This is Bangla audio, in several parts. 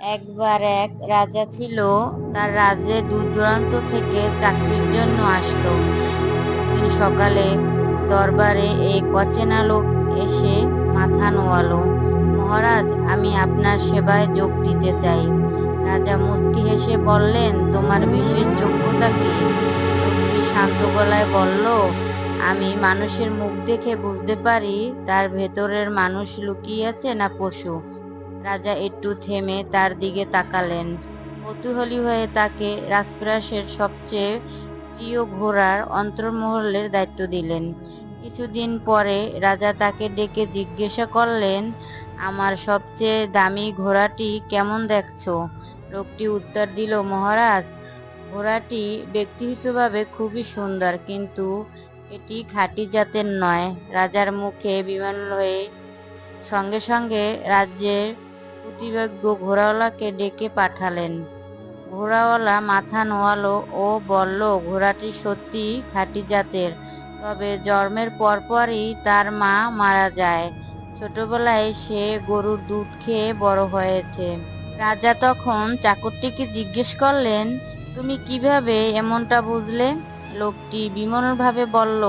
একবার এক রাজা ছিল, তার রাজ্যে দূর দূরান্ত থেকে চাকরির জন্য আসতো। একদিন সকালে দরবারে এক অচেনা লোক এসে মাথা নোয়ালো, মহারাজ, আমি আপনার সেবায় যোগ দিতে চাই। রাজা মুচকি হেসে বললেন, তোমার বিশেষ যোগ্যতা কি? লোকটি শান্ত গলায় বলল, আমি মানুষের মুখ দেখে বুঝতে পারি, তার ভেতরের মানুষ লুকিয়ে আছে না পশু। রাজা একটু থেমে তার দিকে তাকালেন। কৌতূহলী হয়ে তাকে রাজপ্রাসের সবচেয়ে প্রিয় ঘোড়ার অন্তর্মহলের দায়িত্ব দিলেন। কিছুদিন পরে রাজা তাকে ডেকে জিজ্ঞাসা করলেন, আমার সবচেয়ে দামি ঘোড়াটি কেমন দেখছ? লোকটি উত্তর দিল, মহারাজ, ঘোড়াটি ব্যক্তিগতভাবে খুবই সুন্দর, কিন্তু এটি খাঁটি জাতের নয়। রাজার মুখে বিমান হয়ে সঙ্গে সঙ্গে রাজ্যের প্রতিভাজ্ঞ ঘোড়াওয়ালাকে ডেকে পাঠালেন। ঘোড়াওয়ালা মাথা নোয়ালো ও বলল, ঘোড়াটি সত্যি খাঁটি জাতের, তবে জন্মের পরপরই তার মা মারা যায়। ছোটবেলায় সে গরুর দুধ খেয়ে বড় হয়েছে। রাজা তখন চাকরটিকে জিজ্ঞেস করলেন, তুমি কীভাবে এমনটা বুঝলে? লোকটি বিমলভাবে বলল,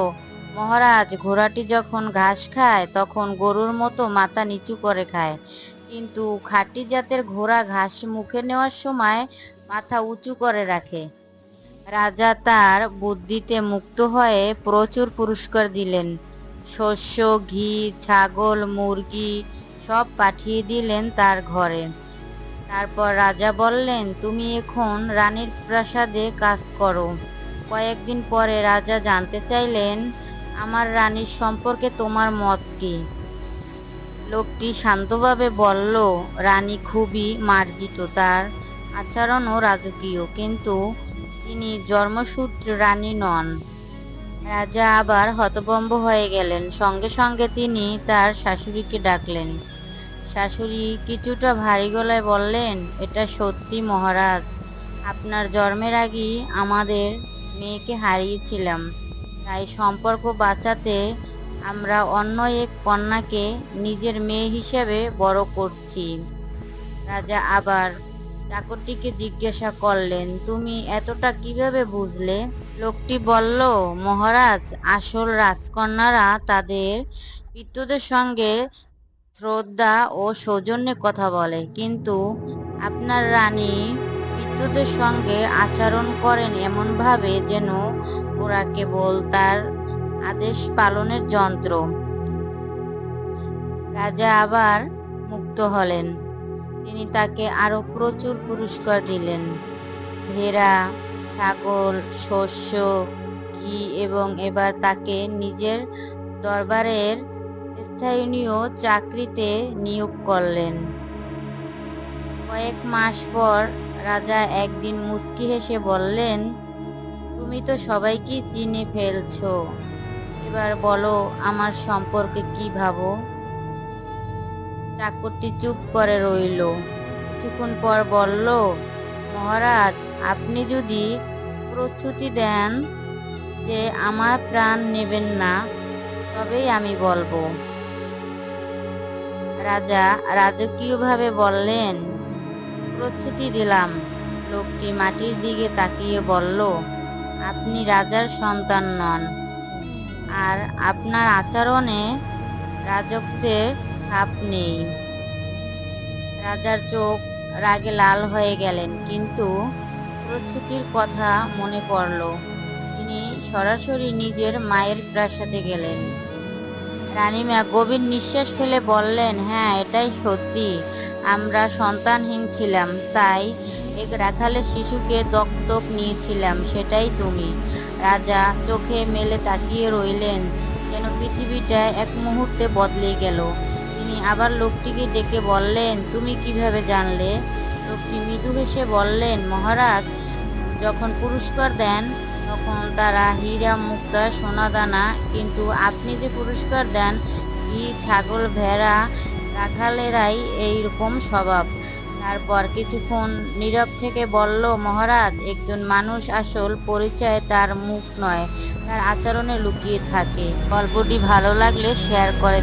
মহারাজ, ঘোড়াটি যখন ঘাস খায়, তখন গরুর মতো মাথা নিচু করে খায়। কিন্তু খাঁটি জাতের ঘোড়া ঘাস মুখে নেওয়ার সময় মাথা উঁচু করে রাখে। রাজা তার বুদ্ধিতে মুক্ত হয়ে প্রচুর পুরস্কার দিলেন। শস্য, ঘি, ছাগল, মুরগি সব পাঠিয়ে দিলেন তার ঘরে। তারপর রাজা বললেন, তুমি এখন রানীর প্রাসাদে কাজ করো। কয়েকদিন পরে রাজা জানতে চাইলেন, আমার রানীর সম্পর্কে তোমার মত কি? লোকটি শান্তভাবে বলল, রানী খুবই মার্জিত তার আচরণও রাজকীয়, কিন্তু তিনি জন্মসূত্রে রানী নন। রাজা আবার হতভম্ব হয়ে গেলেন। সঙ্গে সঙ্গে তিনি তার শাশুড়িকে ডাকলেন। শাশুড়ি কিছুটা ভারী গলায় বললেন, এটা সত্যি মহারাজ, আপনার জন্মের আগেই আমাদের মেয়েকে হারিয়েছিলাম। তাই সম্পর্ক বাঁচাতে আমরা অন্য এক কন্যাকে নিজের মেয়ে হিসেবে বড় করছি। রাজা আবার চাকরটিকে জিজ্ঞাসা করলেন, তুমি এতটা কীভাবে বুঝলে? লোকটি বলল, মহারাজ, আসল রাজকন্যারা তাদের পিতৃদের সঙ্গে শ্রদ্ধা ও সৌজন্যে কথা বলে, কিন্তু আপনার রানী পিতৃদের সঙ্গে আচরণ করেন এমনভাবে যেন ওরা কেবল তার আদেশ পালনের যন্ত্র। রাজা আবার মুক্ত হলেন। তিনি তাকে আরও প্রচুর পুরস্কার দিলেন। ভেড়া, ছাগল, শস্য, ঘি এবং এবার তাকে নিজের দরবারের স্থানীয় চাকরিতে নিয়োগ করলেন। কয়েক মাস পর রাজা একদিন মুস্কি হেসে বললেন, তুমি তো সবাইকে চিনে ফেলছো। এবার বলো, আমার সম্পর্কে কি ভাবো? চাকরটি চুপ করে রইল। কিছুক্ষণ পর বলল, মহারাজ, আপনি যদি প্রস্তুতি দেন যে আমার প্রাণ নেবেন না, তবেই আমি বলব। রাজা রাজকীয়ভাবে বললেন, প্রস্তুতি দিলাম। লোকটি মাটির দিকে তাকিয়ে বলল, আপনি রাজার সন্তান নন। আর আপনার আচরণে রাজত্বের ছাপ নেই। রাজার চোখ রাগে লাল হয়ে গেলেন, কিন্তু প্রস্তুতির কথা মনে পড়ল। তিনি সরাসরি নিজের মায়ের প্রাসাদে গেলেন। রানীমা গভীর নিঃশ্বাস ফেলে বললেন হ্যাঁ এটাই সত্যি। আমরা সন্তানহীন ছিলাম, তাই এক রাখালের শিশুকে দত্তক নিয়েছিলাম, সেটাই তুমি। রাজা চোখে মেলে তাকিয়ে রইলেন, যেন পৃথিবীটা এক মুহূর্তে বদলে গেল। তিনি আবার লোকটিকে ডেকে বললেন, তুমি কীভাবে জানলে? লোকটি মৃদু হেসে বললেন, মহারাজ, যখন পুরস্কার দেন, তখন তারা হীরা মুক্তা সোনা দানা কিন্তু আপনি যে পুরস্কার দেন, ঘি, ছাগল, ভেড়া, রাখালেরাই এইরকম স্বভাব। তারপর কিছুক্ষণ নীরব থেকে বলল, মহারাজ, একজন মানুষ আসল পরিচয় তার মুখ নয়, তার আচরণে লুকিয়ে থাকে। গল্পটি ভালো লাগলে শেয়ার করে